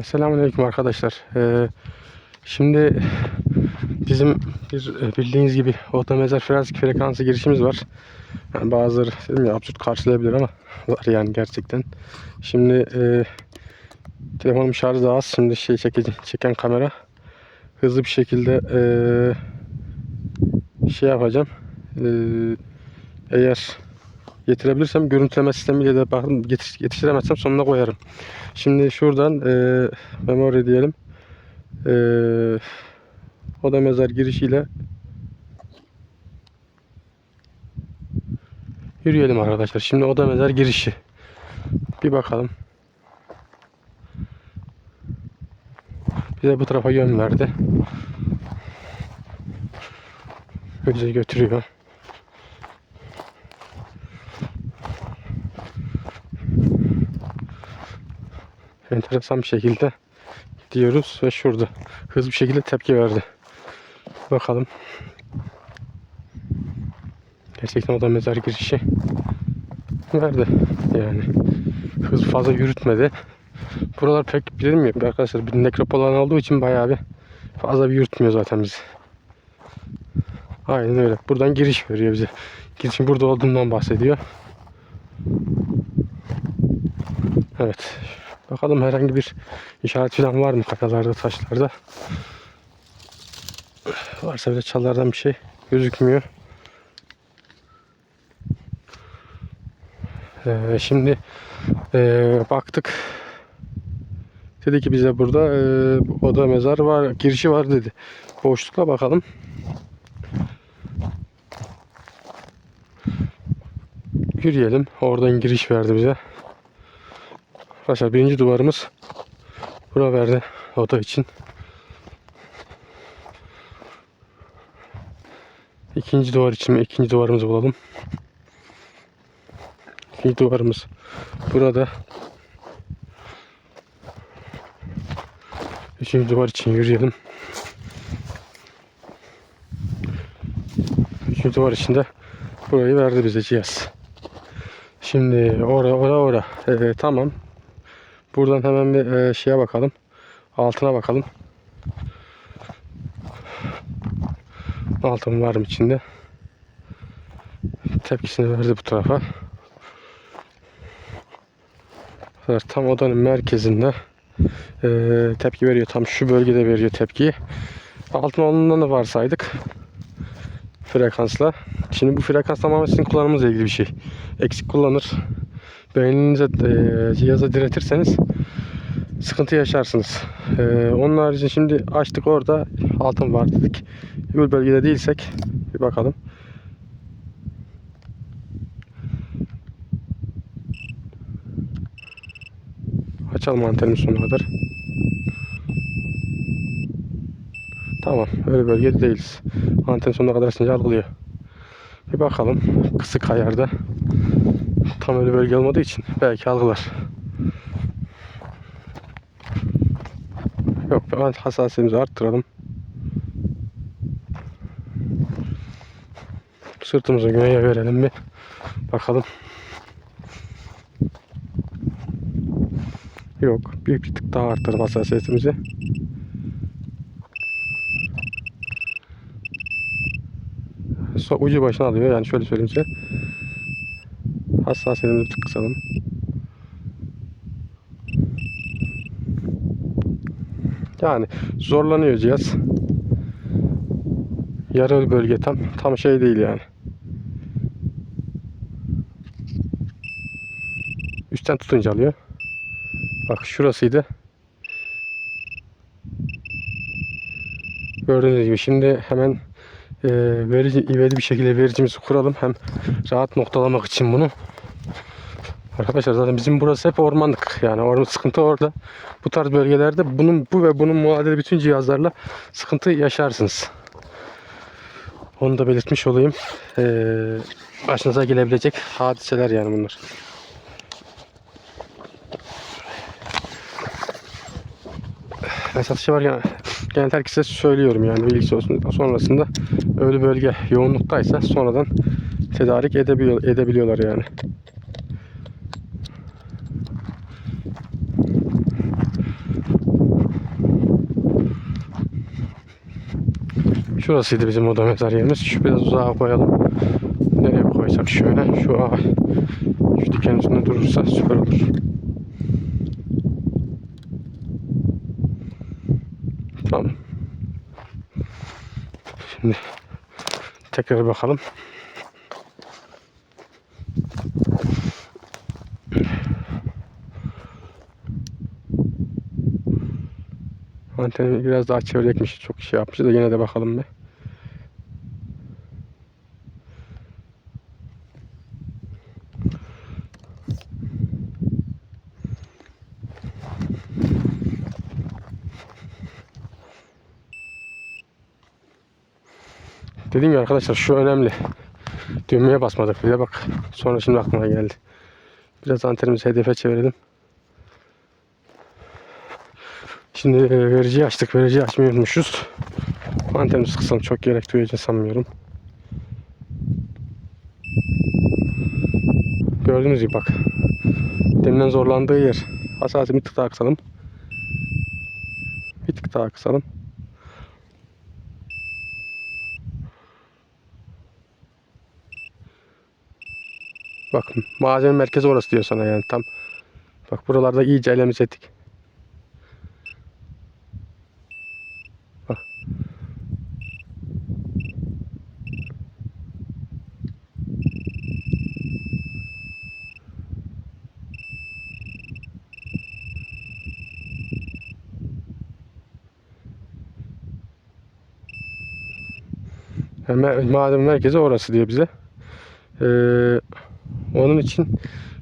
Selamünaleyküm arkadaşlar. Ee, şimdi bizim bir e, bildiğiniz gibi oda mezar frekans frekansı girişimiz var. Yani bazıları dedim ya absürt karşılayabilir ama var yani gerçekten. Şimdi e, telefonum şarjı da az. Şimdi şey çeke, çeken kamera hızlı bir şekilde e, şey yapacağım. E, eğer getirebilirsem görüntüleme sistemiyle de bakın yetiş, yetiştiremezsem sonuna koyarım. Şimdi şuradan e, memory diyelim. E, oda mezar girişiyle yürüyelim arkadaşlar. Şimdi oda mezar girişi. Bir bakalım. Bize bu tarafa yön verdi. Bizi götürüyor. Enteresan bir şekilde gidiyoruz ve şurada hızlı bir şekilde tepki verdi. Bakalım. Gerçekten o da mezar girişi verdi. Yani hız fazla yürütmedi. Buralar pek dedim ya arkadaşlar bir nekropol alan olduğu için bayağı bir fazla bir yürütmüyor zaten bizi. Aynen öyle. Buradan giriş veriyor bize. Girişin burada olduğundan bahsediyor. Evet. Bakalım herhangi bir işaret falan var mı kayalarda, taşlarda. Varsa bile çallardan bir şey gözükmüyor. Ee, şimdi ee, baktık. Dedi ki bize burada ee, oda mezar var, girişi var dedi. Boşlukla bakalım. Yürüyelim. Oradan giriş verdi bize. Arkadaşlar birinci duvarımız bura verdi oda için. İkinci duvar için ikinci duvarımızı bulalım. İkinci duvarımız burada. Üçüncü duvar için yürüyelim. Üçüncü duvar içinde burayı verdi bize cihaz. Şimdi ora ora ora. Ee, tamam. Buradan hemen bir e, şeye bakalım. Altına bakalım. Altın var mı içinde? Tepkisini verdi bu tarafa. Evet, tam odanın merkezinde e, tepki veriyor. Tam şu bölgede veriyor tepkiyi. Altın olduğundan da varsaydık. Frekansla. Şimdi bu frekans tamamen sizin kullanımınızla ilgili bir şey. Eksik kullanır. Beyninize e, cihaza diretirseniz sıkıntı yaşarsınız. E, onun haricinde şimdi açtık orada altın var dedik. Öbür bölgede değilsek bir bakalım. Açalım antenin sonuna kadar. Tamam. Öyle bölgede değiliz. Anten sonuna kadar açınca algılıyor. Bir bakalım. Kısık ayarda. Tam öyle bölge olmadığı için belki algılar. Yok ben hassasiyetimizi arttıralım. Sırtımızı güneye verelim bir. Bakalım. Yok. Bir, bir tık daha arttıralım hassasiyetimizi. Ucu başına alıyor. Yani şöyle söyleyeyim size. Hassasiyetimizi bir kısalım. Yani zorlanıyor cihaz. Yarı bölge tam tam şey değil yani. Üstten tutunca alıyor. Bak şurasıydı. Gördüğünüz gibi şimdi hemen e, verici, ivedi bir şekilde vericimizi kuralım. Hem rahat noktalamak için bunu. Arkadaşlar zaten bizim burası hep ormanlık. Yani orman sıkıntı orada. Bu tarz bölgelerde bunun bu ve bunun muadili bütün cihazlarla sıkıntı yaşarsınız. Onu da belirtmiş olayım. Ee, başınıza gelebilecek hadiseler yani bunlar. Ben satışı var ya genelde herkese söylüyorum yani bilgisi olsun. Sonrasında öyle bölge yoğunluktaysa sonradan tedarik edebiliyor, edebiliyorlar yani. Şurasıydı bizim oda mezar yerimiz. Şu biraz uzağa koyalım. Nereye koysak şöyle. Şu ağa. Şu diken üstünde durursa süper olur. Tamam. Şimdi tekrar bakalım. Anteni biraz daha çevirecekmiş. Çok şey yapmışız da yine de bakalım bir. Dediğim gibi arkadaşlar şu önemli. Düğmeye basmadık bile bak. Sonra şimdi aklıma geldi. Biraz antenimizi hedefe çevirelim. Şimdi e, vericiyi açtık. Vericiyi açmayı unutmuşuz. Antenimizi kısalım. Çok gerek duyacağını sanmıyorum. Gördüğünüz gibi bak. Deminden zorlandığı yer. Hassasiyeti bir tık daha kısalım. Bir tık daha kısalım. Bak malzeme merkezi orası diyor sana yani tam. Bak buralarda iyice elemiz ettik. Yani malzeme merkezi orası diyor bize. Ee, onun için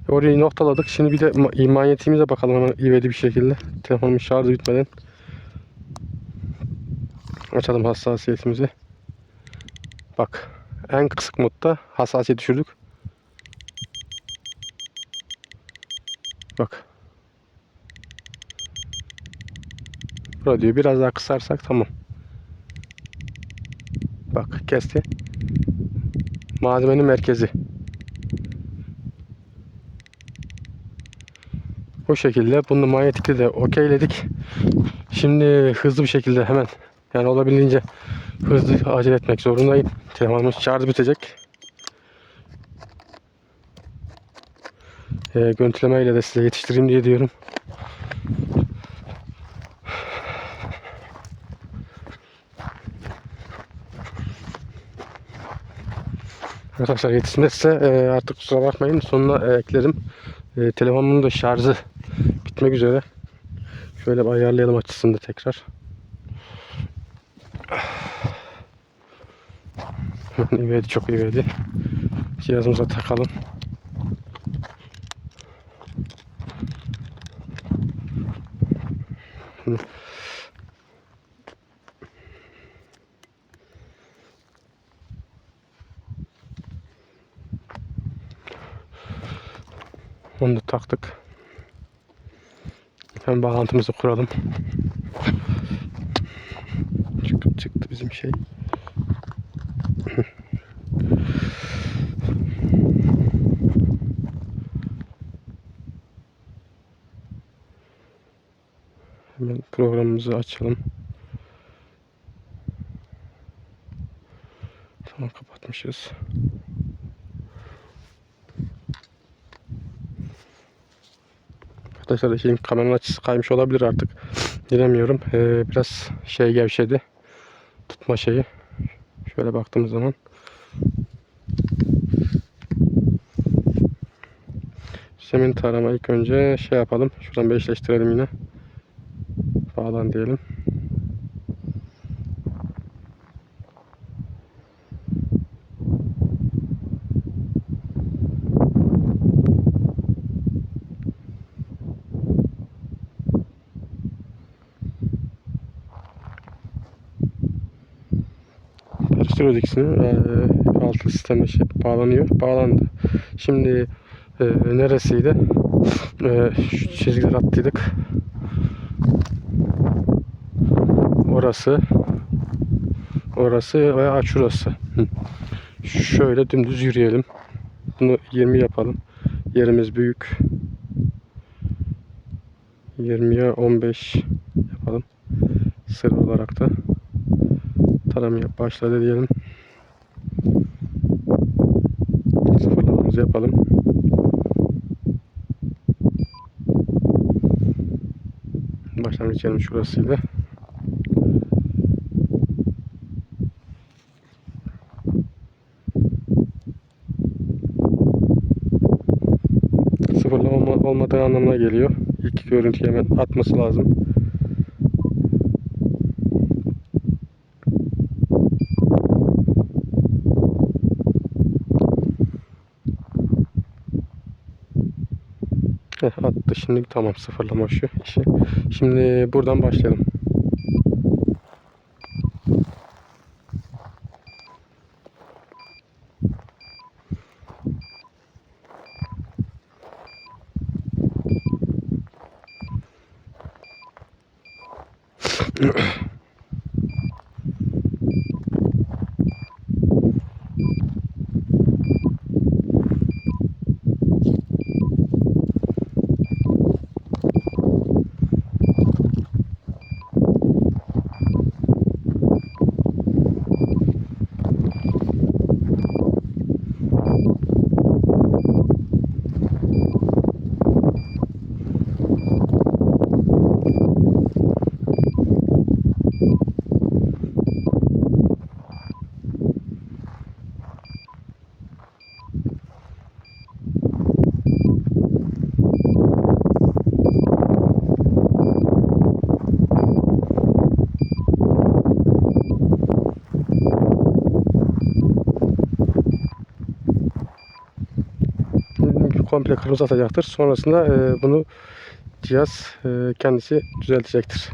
orayı noktaladık. Şimdi bir de ma- manyetiğimize bakalım hemen ivedi bir şekilde. Telefonumun şarjı bitmeden. Açalım hassasiyetimizi. Bak en kısık modda hassasiyet düşürdük. Bak. Radyoyu biraz daha kısarsak tamam. Bak kesti. Malzemenin merkezi. Bu şekilde bunu manyetikle de okeyledik. Şimdi hızlı bir şekilde hemen yani olabildiğince hızlı acele etmek zorundayım. Telefonumuz şarj bitecek. Ee, görüntülemeyle de size yetiştireyim diye diyorum. Arkadaşlar yetişmezse e, artık kusura bakmayın sonuna e, eklerim. E, telefonumun da şarjı bitmek üzere. Şöyle bir ayarlayalım açısını da tekrar. İvedi çok ivedi. Cihazımıza takalım. Onu da taktık. Hemen bağlantımızı kuralım. Çıktı, çıktı bizim şey. Hemen programımızı açalım. Tamam kapatmışız. Arkadaşlar şeyin kameranın açısı kaymış olabilir artık. Bilemiyorum. Ee, biraz şey gevşedi. Tutma şeyi. Şöyle baktığımız zaman. Zemin tarama ilk önce şey yapalım. Şuradan bir yine. Bağlan diyelim. Karıştırıyoruz ikisini. Ee, altı sistemle şey bağlanıyor. Bağlandı. Şimdi e, neresiydi? E, şu çizgiler attıydık. Orası. Orası veya şurası. Şöyle dümdüz yürüyelim. Bunu 20 yapalım. Yerimiz büyük. 20'ye 15 yapalım. Sır olarak da. Taramaya başladı diyelim. Sıfırlamamızı yapalım. Başlangıç yerim şurasıydı. Sıfırlama olma- olmadığı anlamına geliyor. İlk görüntüyü hemen atması lazım. Heh, attı şimdi tamam sıfırlama şu işi. Şimdi buradan başlayalım. Dediğim gibi komple kırmızı atacaktır. Sonrasında e, bunu cihaz e, kendisi düzeltecektir.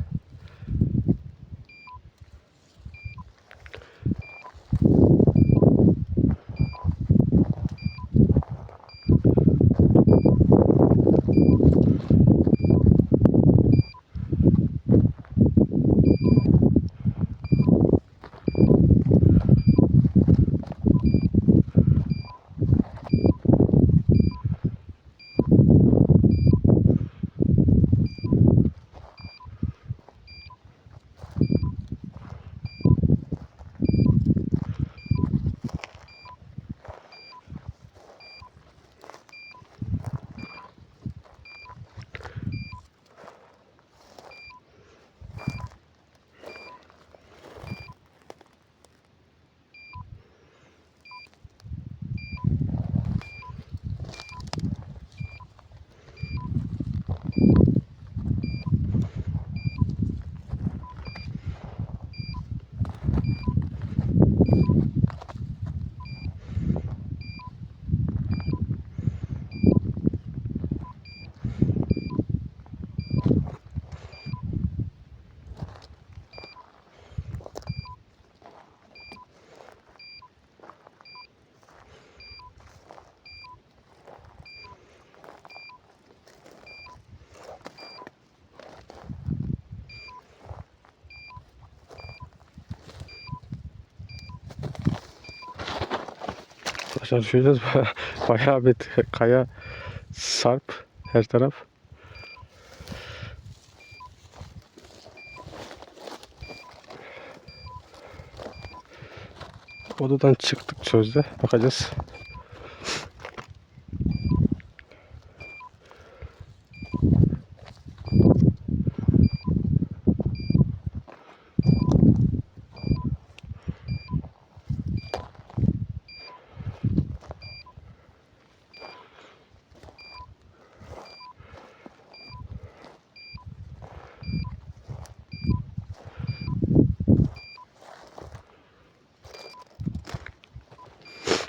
Arkadaşlar şöyle bayağı bir kaya sarp her taraf. Odadan çıktık sözde. Bakacağız.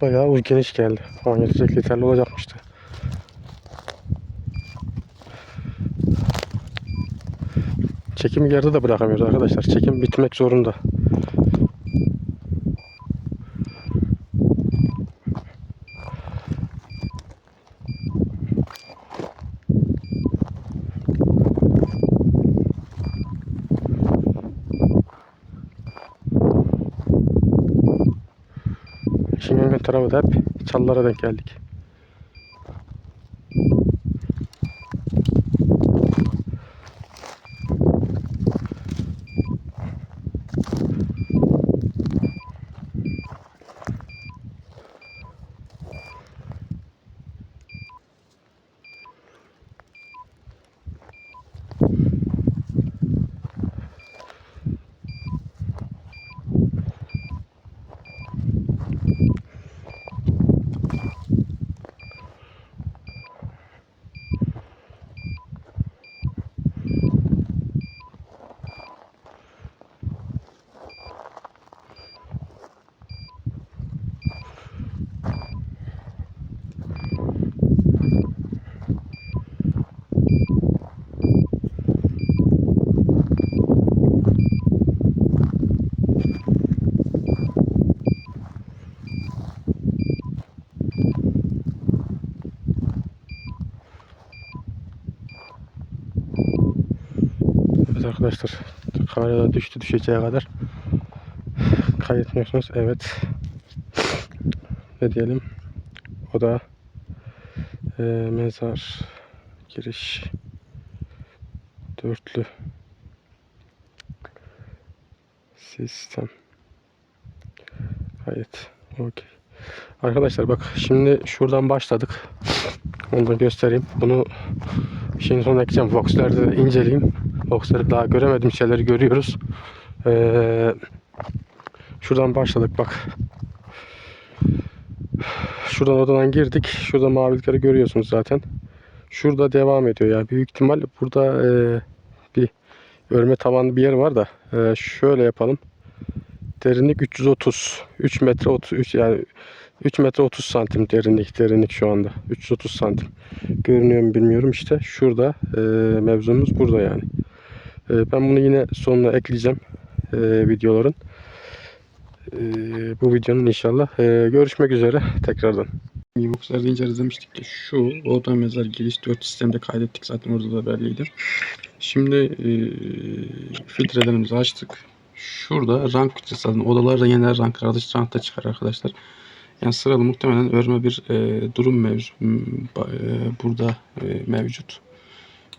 bayağı geniş geldi. Falan yetecek yeterli olacakmıştı. Çekimi yarıda da bırakamıyoruz arkadaşlar. Çekim bitmek zorunda. Hep çalılara denk geldik. Evet arkadaşlar kameradan düştü düşeceği kadar kaydetmiyorsunuz. Evet. Ne diyelim? O da e, mezar giriş dörtlü sistem kayıt. Okey. Arkadaşlar bak şimdi şuradan başladık. Onu da göstereyim. Bunu şeyin sonuna ekleyeceğim. Vox'lerde de inceleyeyim. Vox'ları daha göremediğim şeyleri görüyoruz. Ee, şuradan başladık bak. Şuradan odadan girdik. Şurada mavilikleri görüyorsunuz zaten. Şurada devam ediyor ya. Büyük ihtimal burada e, bir örme tavanlı bir yer var da e, şöyle yapalım. Derinlik 330. 3 metre 33 yani 3 metre 30 santim derinlik derinlik şu anda. 330 santim. Görünüyor mu bilmiyorum işte. Şurada e, mevzumuz burada yani. E, ben bunu yine sonuna ekleyeceğim e, videoların. E, bu videonun inşallah. E, görüşmek üzere tekrardan. Mibox'larda inceleriz demiştik ki şu oda mezar giriş 4 sistemde kaydettik zaten orada da belliydi. Şimdi e, filtrelerimizi açtık. Şurada rank filtresi alın. Odalarda yeni rank ardış rankta çıkar arkadaşlar. Yani sıralı muhtemelen örme bir e, durum mevzu, m, ba- e, burada e, mevcut.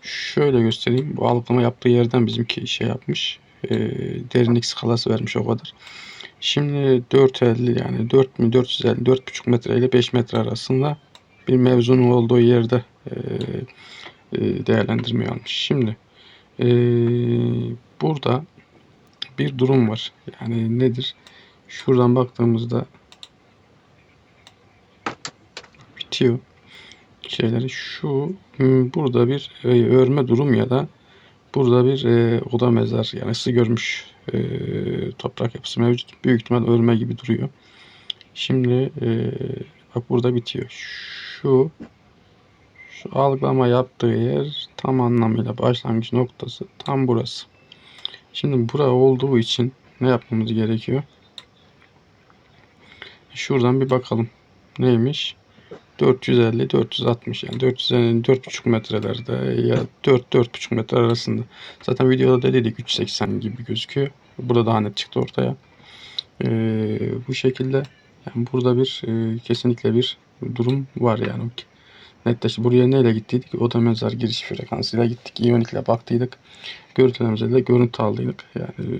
Şöyle göstereyim. Bu algılama yaptığı yerden bizimki şey yapmış. E, derinlik skalası vermiş o kadar. Şimdi 450 yani 4 mi 450 4,5 metre ile 5 metre arasında bir mevzunun olduğu yerde e, e, değerlendirme almış. Şimdi e, burada bir durum var. Yani nedir? Şuradan baktığımızda bitiyor şeyleri. Şu hmm, burada bir e, örme durum ya da burada bir e, oda mezar yani ısı görmüş e, toprak yapısı mevcut. Büyük ihtimal örme gibi duruyor. Şimdi e, bak burada bitiyor. Şu şu algılama yaptığı yer tam anlamıyla başlangıç noktası tam burası. Şimdi bura olduğu için ne yapmamız gerekiyor? Şuradan bir bakalım. Neymiş? 450 460 yani 450 4,5 metrelerde ya 4 4,5 metre arasında. Zaten videoda da dedik 380 gibi gözüküyor. Burada daha net çıktı ortaya. Ee, bu şekilde yani burada bir e, kesinlikle bir durum var yani. Netleşti. Buraya neyle gittiydik? Oda mezar giriş frekansıyla gittik. İyonikle baktıydık. Görüntülerimize de görüntü aldıydık. Yani e,